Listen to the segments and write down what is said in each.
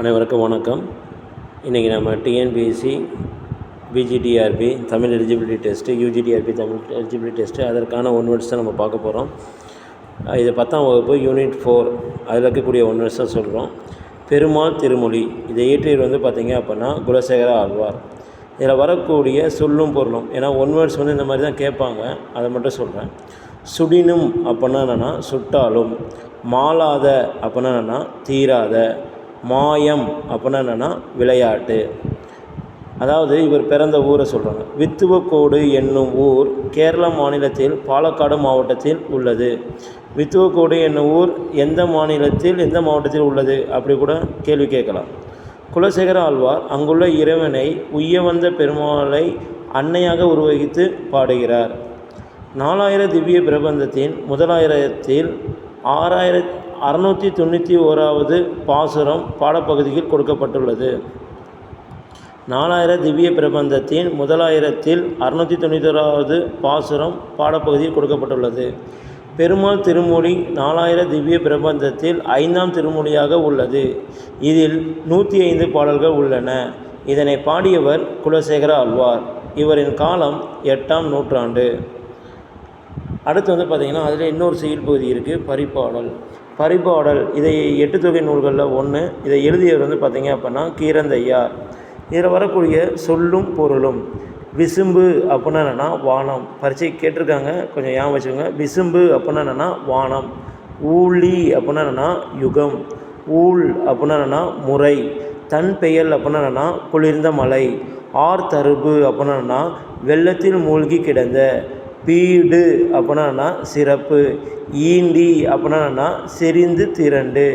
அனைவருக்கும் வணக்கம். இன்றைக்கி நம்ம TNPSC PGTRB Tamil eligibility test UGTRB Tamil eligibility test அதற்கான ஒன் வேர்ட்ஸ் தான் நம்ம பார்க்க போகிறோம் இது பத்தாம் வகுப்பு யூனிட் ஃபோர் அதில் இருக்கக்கூடிய ஒன் வேர்ட்ஸ் தான் சொல்கிறோம் பெருமாள் திருமொழி. இதை இயற்றியர் வந்து பார்த்திங்க அப்படின்னா குலசேகர ஆழ்வார். இதில் வரக்கூடிய சொல்லும் பொருளும் ஏன்னா ஒன் வேர்ட்ஸ் வந்து இந்த மாதிரி தான் கேட்பாங்க. அதை மட்டும் சொல்கிறேன் சுடினும் அப்படின்னா என்னென்னா சுட்டாலும். மாளாத அப்படின்னா என்னென்னா தீராத. மாயம் அப்படின்னா என்னென்னா விளையாட்டு. அதாவது இவர் பிறந்த ஊரை சொல்கிறாங்க வித்துவக்கோடு என்னும் ஊர் கேரள மாநிலத்தில் பாலக்காடு மாவட்டத்தில் உள்ளது. வித்துவக்கோடு என்னும் ஊர் எந்த மாநிலத்தில் எந்த மாவட்டத்தில் உள்ளது அப்படி கூட கேள்வி கேட்கலாம். குலசேகர ஆழ்வார் அங்குள்ள இறைவனை உய்ய வந்த பெருமாளை அன்னையாக உருவகித்து பாடுகிறார். நாலாயிர திவ்ய பிரபந்தத்தின் முதலாயிரத்தில் ஆறாயிர அறநூற்றி தொண்ணூற்றி ஓராவது பாசுரம் பாடப்பகுதியில் கொடுக்கப்பட்டுள்ளது. நாலாயிர திவ்ய பிரபந்தத்தின் முதலாயிரத்தில் அறுநூற்றி தொண்ணூத்தோராவது பாசுரம் பாடப்பகுதியில் கொடுக்கப்பட்டுள்ளது. பெருமாள் திருமொழி நாலாயிர திவ்ய பிரபந்தத்தில் ஐந்தாம் திருமொழியாக உள்ளது. இதில் நூற்றி ஐந்து பாடல்கள் உள்ளன. இதனை பாடியவர் குலசேகர ஆழ்வார். இவரின் காலம் எட்டாம் நூற்றாண்டு. அடுத்து வந்து பார்த்திங்கன்னா அதில் இன்னொரு செயல் பகுதி இருக்குது பரிப்பாடல். பரிபாடல். இதை எட்டு தொகை நூல்களில் ஒன்று இதை எழுதியவர் வந்து பார்த்திங்க அப்படின்னா கீரந்தையார் இதில் வரக்கூடிய சொல்லும் பொருளும் விசும்பு அப்படின்னா என்னென்னா வானம். பரிச்சை கேட்டிருக்காங்க. கொஞ்சம் ஏன் வச்சுக்கோங்க. விசும்பு அப்படின்னா என்னென்னா வானம். ஊழி அப்படின்னா என்னென்னா யுகம். ஊழ் அப்படின்னா என்னென்னா முறை. தன் பெயல் அப்படின்னா என்னென்னா குளிர்ந்த மலை. ஆர் தருபு அப்படின்னா என்னென்னா வெள்ளத்தில் மூழ்கி கிடந்த. பீடு அப்படின்னா சிறப்பு. ஈண்டி அப்படின்னா செறிந்து திரண்டு.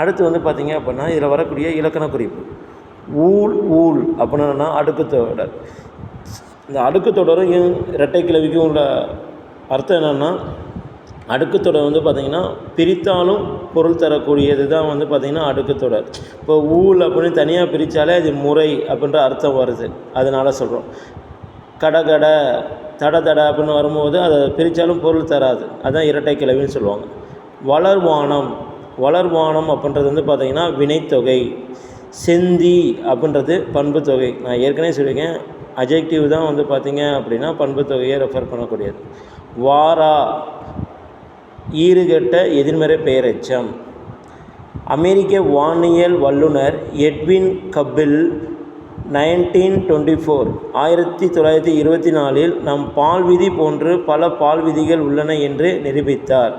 அடுத்து வந்து பார்த்திங்க அப்படின்னா இதில் வரக்கூடிய இலக்கண குறிப்பு. ஊழ் ஊழ் அப்படின்னா அடுக்கு தொடர். இந்த அடுக்கு தொடரும் இரட்டை கிழவிக்கும் உள்ள அர்த்தம் என்னென்னா அடுக்கு தொடர் வந்து பார்த்திங்கன்னா பிரித்தாலும் பொருள் தரக்கூடியது தான் வந்து பார்த்திங்கன்னா அடுக்கு தொடர். இப்போ ஊழ் அப்படின்னு தனியாக பிரித்தாலே அது முறை அப்படின்ற அர்த்தம் வருது. அதனால் சொல்கிறோம் கடகட தட தட அப்படின்னு வரும்போது அதை பிரித்தாலும் பொருள் தராது. அதுதான் இரட்டை கிளவின்னு சொல்லுவாங்க. வளர்வானம் வளர்வானம் அப்படின்றது வந்து பார்த்திங்கன்னா வினைத்தொகை செந்தி அப்படின்றது பண்பு தொகை. நான் ஏற்கனவே சொல்லியிருக்கேன் அஜெக்டிவ் தான் வந்து பார்த்திங்க அப்படின்னா பண்பு தொகையை ரெஃபர் பண்ணக்கூடியது. வாரா ஈறுகட்ட எதிர்மறை பெயரெச்சம். அமெரிக்க வானியல் வல்லுனர் Edwin Kapil nineteen twenty four ஆயிரத்தி தொள்ளாயிரத்தி இருபத்தி நாலில் நம் பால் விதி போன்று பல பால் விதிகள் உள்ளன என்று நிரூபித்தார்.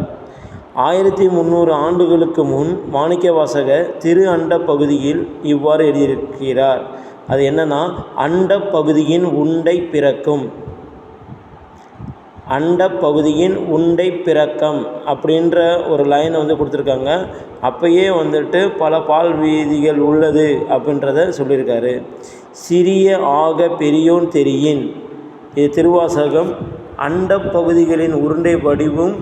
ஆயிரத்தி முந்நூறு ஆண்டுகளுக்கு முன் மாணிக்கவாசகர் திரு அண்ட பகுதியில் இவ்வாறு எழுதியிருக்கிறார். அது என்னன்னா அண்ட பகுதியின் உண்டை பிறக்கும். அண்ட பகுதியின் உண்டை பிறக்கம் அப்படின்ற ஒரு லைனை வந்து கொடுத்துருக்காங்க. அப்பயே வந்துட்டு பல பால் வீதிகள் உள்ளது அப்படின்றத சொல்லியிருக்காரு. சிறிய ஆக பெரியோன் தெரியின். இது திருவாசகம். அண்ட பகுதிகளின் உருண்டை வடிவும்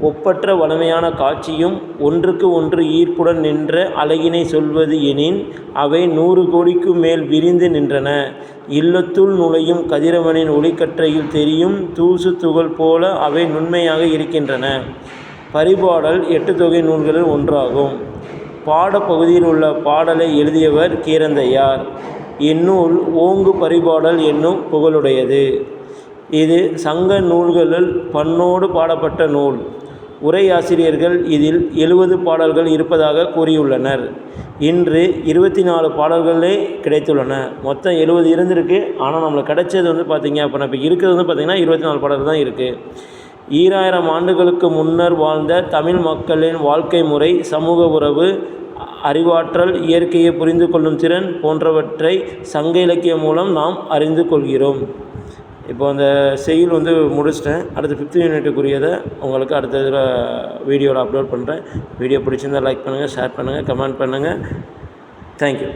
ஒப்பற்ற வளமையான காட்சியும் ஒன்றுக்கு ஒன்று ஈர்ப்புடன் நின்ற அழகினை சொல்வது எனின் அவை நூறு கோடிக்கு மேல் விரிந்து நின்றன. இல்லத்துள் நுழையும் கதிரவனின் ஒளிக்கற்றையில் தெரியும் தூசு துகள் போல அவை நுண்மையாக இருக்கின்றன. பரிபாடல் எட்டு தொகை நூல்களில் ஒன்றாகும். பாடப்பகுதியில் உள்ள பாடலை எழுதியவர் கீரந்தையார். இந்நூல் ஓங்கு பரிபாடல் என்னும் புகழுடையது. இது சங்க நூல்களில் பண்ணோடு பாடப்பட்ட நூல். உரையாசிரியர்கள் இதில் எழுபது பாடல்கள் இருப்பதாக கூறியுள்ளனர். இன்று இருபத்தி நாலு பாடல்களே கிடைத்துள்ளன. மொத்தம் எழுபது இருந்திருக்கு. ஆனால் நம்மளுக்கு கிடைச்சது வந்து பார்த்திங்க அப்போ இப்போ இருக்கிறது வந்து பார்த்திங்கன்னா இருபத்தி நாலு பாடல்கள் தான் இருக்குது ஈராயிரம் ஆண்டுகளுக்கு முன்னர் வாழ்ந்த தமிழ் மக்களின் வாழ்க்கை முறை சமூக உறவு அறிவாற்றல் இயற்கையை புரிந்து கொள்ளும் திறன் போன்றவற்றை சங்க இலக்கியம் மூலம் நாம் அறிந்து கொள்கிறோம். இப்போ அந்த செயல் வந்து முடிச்சிட்டேன். அடுத்து ஃபிஃப்த் யூனிட்டுக்குரியதை உங்களுக்கு அடுத்த இதில் வீடியோவில் அப்லோட் பண்ணுறேன் வீடியோ பிடிச்சிருந்தால் லைக் பண்ணுங்கள் ஷேர் பண்ணுங்கள் கமெண்ட் பண்ணுங்கள் தேங்க்யூ